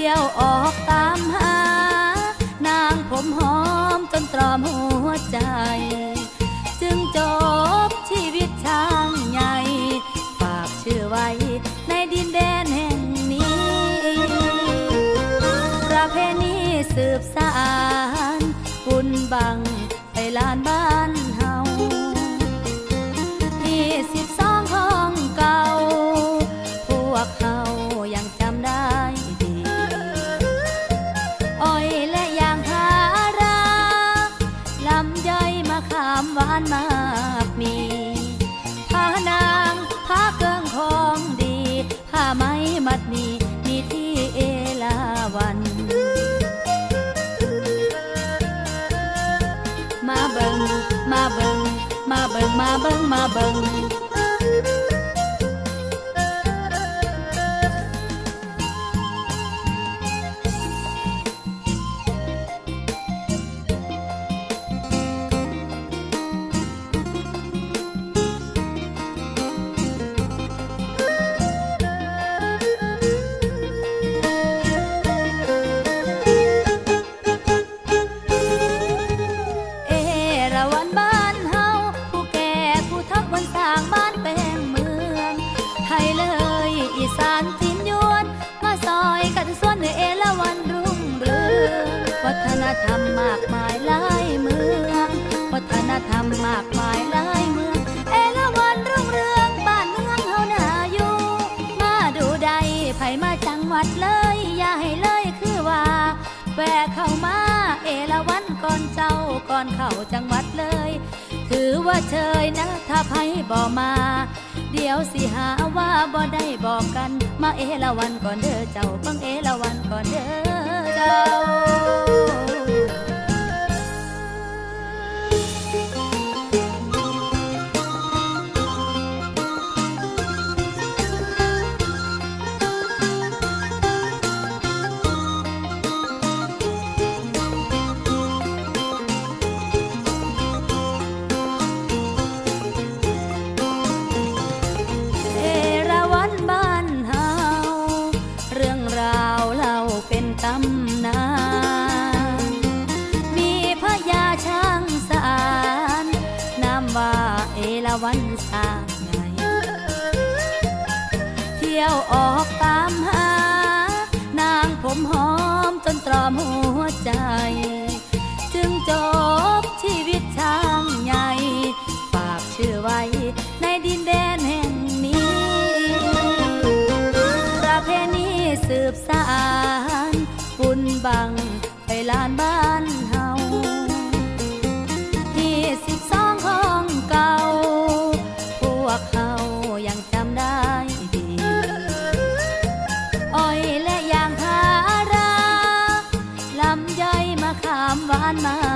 ที่ยวออกตามหา นางผมหอมจนตรอมหัวใจ จึงจบชีวิตช่างใหญ่ ฝากชื่อไว้ในดินแดนแห่งนี้ ประเพณีสืบสานบุญบังไปลานบ้านามหวานมากมีผ้านางผ้าเกิงของดีผ้าไหมมัดหมีมีที่เอลาวัน มาเบิงมาเบิงมาเบิงมาเบิงมาเบิง ธรรมมากมายหลายเมืองวัฒนธรรมมากมายหลายเมือง เอราวันรุ่งเรืองบ้านเมืองเฮานาอยู่ มาดูใดไผมาจังหวัดเลย อย่าให้เลยคือว่าแวะเข้ามาเอราวันก่อนเจ้าก่อนเข้าจังหวัดเลย ถือว่าเชยนะถ้าไผบ่มา เดี๋ยวสิหาว่าบ่ได้บอกกัน มาเอราวันก่อนเด้อเจ้าฟังเอราวันก่อนเด้อเจ้า 跳啊！on my